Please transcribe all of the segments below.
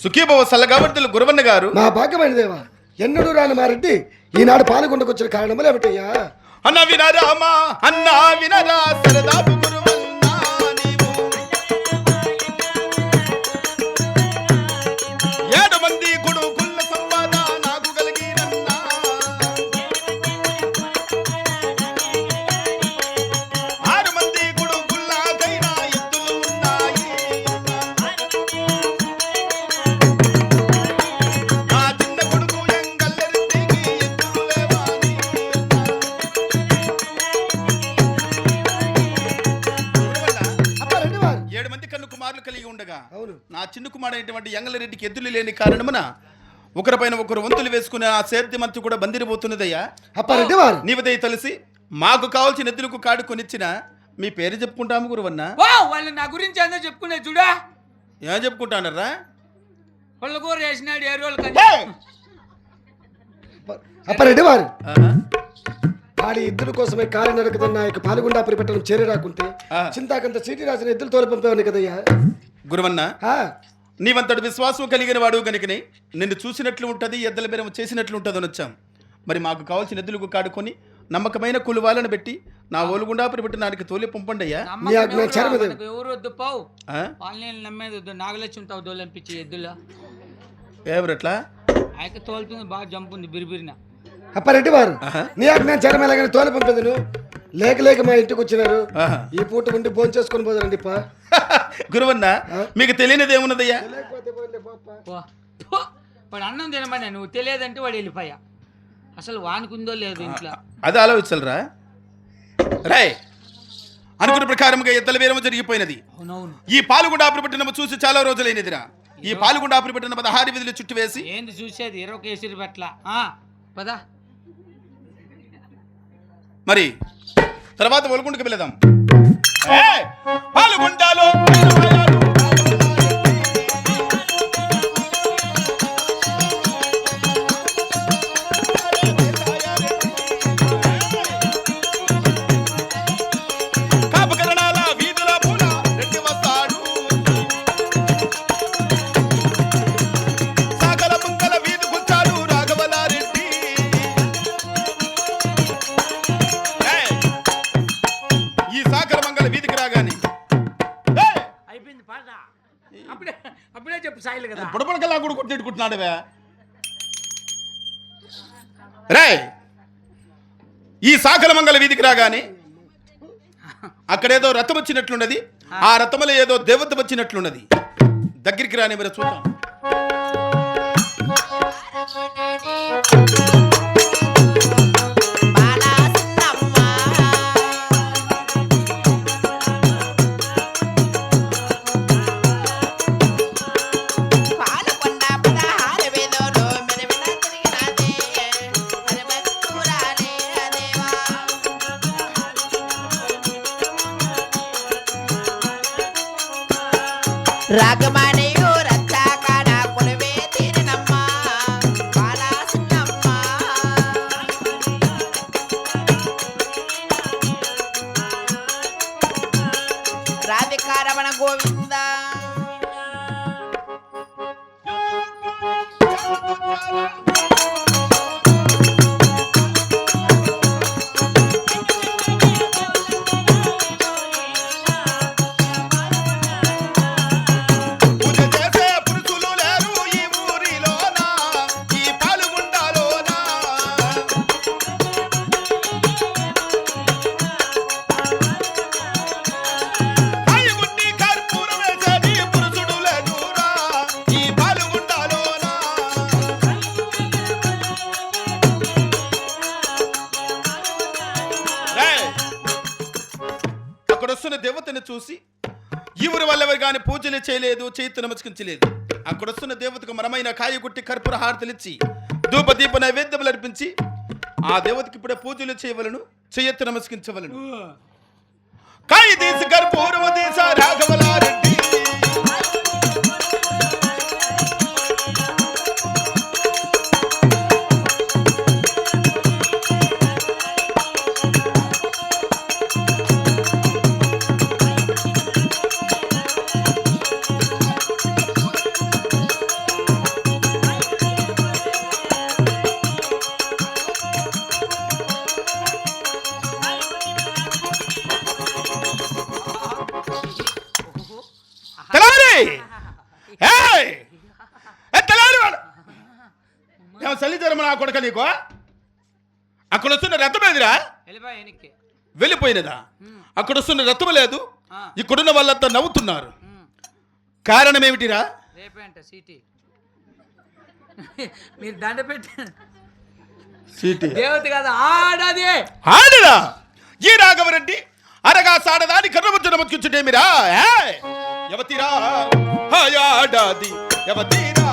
సుఖీభవ సల్లగావర్తులు గురవన్న గారు మా భాగ్యమైన దేవా ఎన్నడూ రాని మా రెడ్డి ఈనాడు పాల్గొండకొచ్చిన కారణములు ఏమిటయ్యా? అన్న వినరామా అన్న వినరా సరదాపు గురువన్నా కలిగి ఉండగా అవును. నా చిన్న కుమారుడైనటువంటి ఎంగళరెడ్డికి ఎద్దులు లేని కారణమున ఒకరిపైన ఒకరు వంతులు వేసుకునే ఆ సేద్యమంతా కూడా బందిరిపోతున్నదయ్యా. అప్ప రెడ్డి వారు నీవదయ తెలిసి మాకు కావాల్సిన ఎద్దులకు కాడు కొనిచ్చిన మీ పేరు చెప్పుకుంటాము గురువన్న. వా వాళ్ళు నా గురించి అంతా చెప్పుకునే చూడా? ఏం చెప్పుకుంటానరా వాళ్ళ కూర వేసినాడు ఏ రోజులు అప్ప- అప్ప రెడ్డి వారు. వాడి ఇద్దరు కోసమే కాలి నరకదన్న యొక్క పాల్గొండా పరిపెట్టడం చేరి రాకుంటే. చింతాకంత చీటి రాసిన ఇద్దరు తోలు పంపేవాడిని కదయ్యా? గురువన్న నీవంతటి విశ్వాసం కలిగిన వాడు కనుకనే నిన్ను చూసినట్లు ఉంటది ఎద్దల బేరం చేసినట్లు ఉంటుందని వచ్చాం. మరి మాకు కావాల్సిన ఎద్దులకు కాడుకొని నమ్మకమైన కులువాలను పెట్టి నా ఓలుగుండా పెట్టి నానికి తోలి పంపండి అయ్యా. ఎవరు వద్దు పావు? వాళ్ళని నమ్మేది వద్దు నాగలక్ష్మి తావు దోలంపించి ఎద్దులో ఆయక తోలుతుంది బాగా జంప్ ఉంది బిరిబిరిన. అప్ప రెడ్డి వారు. నీ ఆజ్ఞ చరమేలాగానే తోలు పంపేదను. లేక లేక మా ఇంటికి వచ్చినారు. ఈ పూట ఉండి భోజనం చేసుకొని పోదారండి పా. గురువన్న మీకు తెలియనిది ఏమున్నదయ్యా. వాడు అన్నం తినమని నువ్వు తెలియదంటే వాడు వెళ్ళిపోయా. అసలు వానుకుందో లేదు ఇంట్లో. అది ఆలోచించలరా? రాయ్ అనుకున్న ప్రకారముగా ఎద్దల వీరము జరిగిపోయినది. ఈ పాలుగుండ ఆపురపట్టినము చూసి చాలా రోజులైనదిరా. ఈ పాలుగుండ ఆపురపట్టిన పదహారు విధులు చుట్టు వేసి ఏంది చూసేది? ఇరవై కేసరి పట్ల ఆ, పదా. మరి తర్వాత ఒలుగుంటకి పాలు గుంటాలు కూడా రే ఈ సాకల మంగళ వీధికి రాగానే అక్కడేదో రథం వచ్చినట్లున్నది ఆ రథములో ఏదో దేవత వచ్చినట్లున్నది. దగ్గరికి రాని మీరు చూద్దాం. రాగమణియు రచ్చాకాడ కొలువే తీరినమ్మ బాలాసిన్నమ్మ రాధికారమణ గోవింద పూజ అక్కడ వస్తున్న దేవతని చూసి ఎవరి వల్లెవరు కానీ పూజలు చేయలేదు చేతి నమస్కరించలేదు. అక్కడ వస్తున్న దేవతకు మనమైన కాయగుట్టి కర్పూర హారతలిచ్చి ధూప దీప నైవేద్యములు అర్పించి ఆ దేవతకి ఇప్పుడే పూజలు చేయవలను చేయెత్తి నమస్కరించవలను. కాయ తీసి కర్పూరము తీస రాఘవలారెడ్డి. కొడక నీకు? అక్కడ వస్తున్న రథం ఏదిరా? వెళ్ళిపోయినదా? అక్కడ వస్తున్న రథం లేదు. ఇక్కడున్న వాళ్ళంతా నవ్వుతున్నారు. కారణం ఏమిటిరా? మీరు దండ పెట్టి దేవత కదా ఆడది. ఆడరా ఈ రాఘవరెడ్డి అరగా సాడదాని కర్రముచ్చున ముచ్చుటేమిరా యవతిరా? హయాడాది యవతిరా?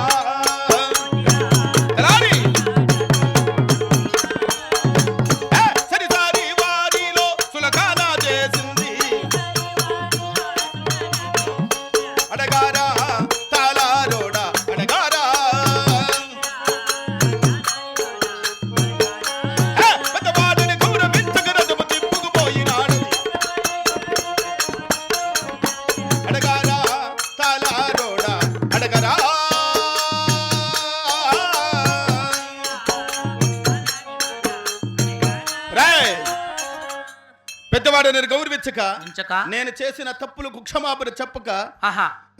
పెద్దవాడిని గౌరవించక నేను చేసిన తప్పులకు క్షమాపణ చెప్పక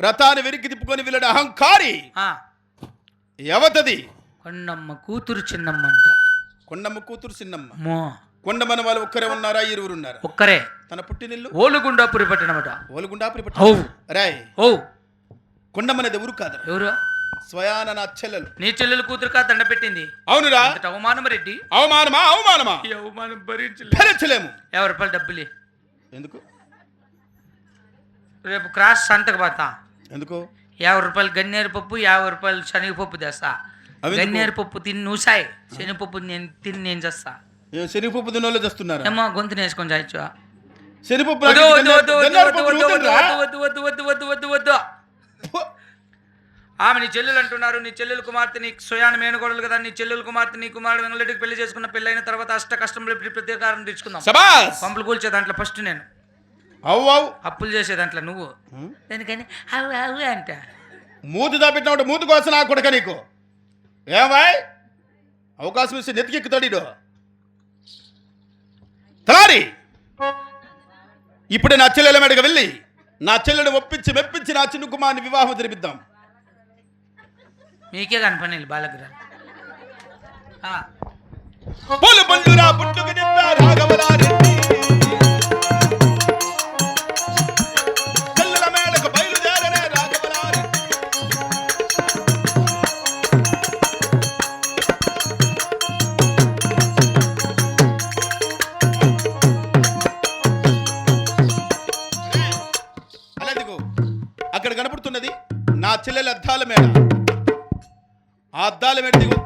రథాన్ని వెనక్కి తిప్పుకొని వెళ్ళడం అహంకారి ఎవతది? కొండమ్మ కూతురు చిన్నమ్మ అంట. కొండమ్మ కూతురు చిన్నమ్మ. కొండమన వాళ్ళు ఒక్కరే ఉన్నారా? ఇరువురు ఉన్నారా ఒక్కరే. తన పుట్టినిల్లు? ఓలుగుండాపురి పట్టణమట. ఓలుగుండాపురి ఓ పట్టు రాయ్. ఓ కొండమ్మనేది ఊరు కాదు ఎవరు? స్వయాన నా చెల్లెలు. నీ చెల్లెలు కూతురు కా దండ పెట్టింది? అవునురా. అంతటి అవమానం రెడ్డి? అవమానమా? అవమానమా? ఈ అవమానం భరించలే భరించలేము. యాభై రూపాయలు డబ్బులే? ఎందుకు? రేపు క్రాస్ సంతకు పోతా. ఎందుకు? యాభై రూపాయలు గన్నేరు పప్పు యాభై రూపాయలు శనగపప్పు తెస్తా. అవి ఎందుకు? గన్నేరు పప్పు తిని నూసాయి శనగపప్పు నేను తిని నేను చేస్తా. ఏం శనిపప్పు దినోళ్ళు చేస్తున్నారా? ఏమో గొంతు నేసుకొని చాయచ్చు శనిపప్పు వద్దు నాకు వద్దు వద్దు వద్దు గన్నేరు వద్దు పప్పు వద్దు? వద్దు వద్దు వద్దు వద్దు వద్దు వద్దు. ఆమె నీ చెల్లెలు అంటున్నారు. నీ చెల్లెలు కుమార్తె నీ స్వయాన మేనగోడలు కదా. నీ చెల్లెలు కుమార్తె నీ కుమారుడు వెంగళరెడ్డికి పెళ్ళి చేసుకున్న పెళ్ళైన తర్వాత అష్ట కష్టంలో ప్రత్యేకారం తెచ్చుకుందాం. పంపులు కూల్చే దాంట్లో ఫస్ట్ నేను. అవు అవు అప్పులు చేసే దాంట్లో నువ్వు? ఎందుకని? అవు అవు అంట. మూతి దాపెట్టినప్పుడు మూతి కోసం నా కొడక నీకు. ఏమాయ్ అవకాశం ఇస్తే నెతికెక్కుతాడు. తలారి! ఇప్పుడే నా చెల్లెల మెడకు వెళ్ళి నా చెల్లెని ఒప్పించి మెప్పించి నా చిన్న కుమార్ని వివాహం జరిపిద్దాం. మీకే కనపని బాలగ్రహ. పొలు పళ్ళురా పుట్టుకు నిండా అక్కడ కనపడుతున్నది నా చెల్లెల అద్దాల మేడ అద్దాల దిగు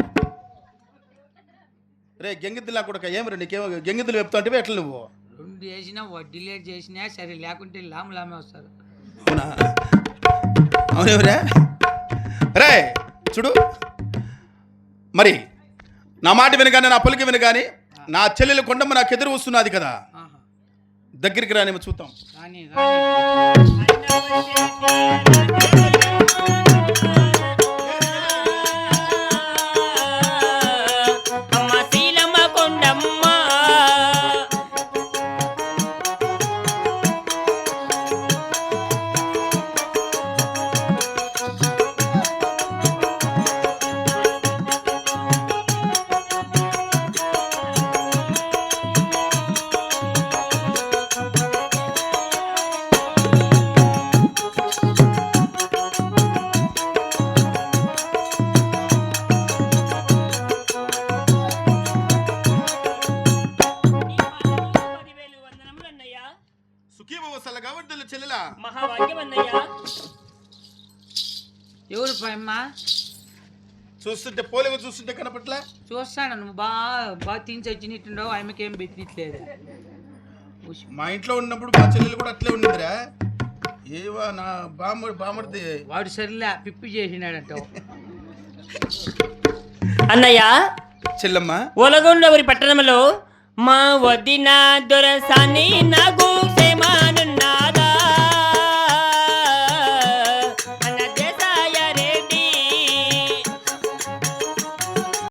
రే గెంగిద్దులు కూడా ఏమి రే నీకేమో గెంగిద్దులు చెప్తా అంటే ఎట్లా నువ్వు? రెండు చేసినా వడ్డీ లేట్ చేసినా సరే లేకుంటే లాము లామే వస్తారు అవునా? అవునేవరా? రే చూడు. మరి నా మాట వినగానే నా పలికి వినగానే నా చెల్లెలు కొండమ్మ నాకు ఎదురు వస్తున్నది కదా? దగ్గరికి రానేమో చూద్దాం. చెల్లెలా అన్నయ్య ఎవరు పైమ్మ చూస్తుంటే పోలిక చూస్తుంటే కనపట్లే? చూస్తాను నువ్వు బాగా బాగా తిని చచ్చినట్టుండవు ఆమెకి ఏం పెట్టినట్లేదు మా ఇంట్లో ఉన్నప్పుడు మా చెల్లెలు కూడా అట్లే ఉండిందిరా ఏవా నా బామ్మ బామ్మడిది వాడు సరిలే పిప్పి చేసినాడంట. అన్నయ్య చెల్లమ్మ. ఒలగొండవరి పట్టణంలో మా వదిన దొరసాని నాకు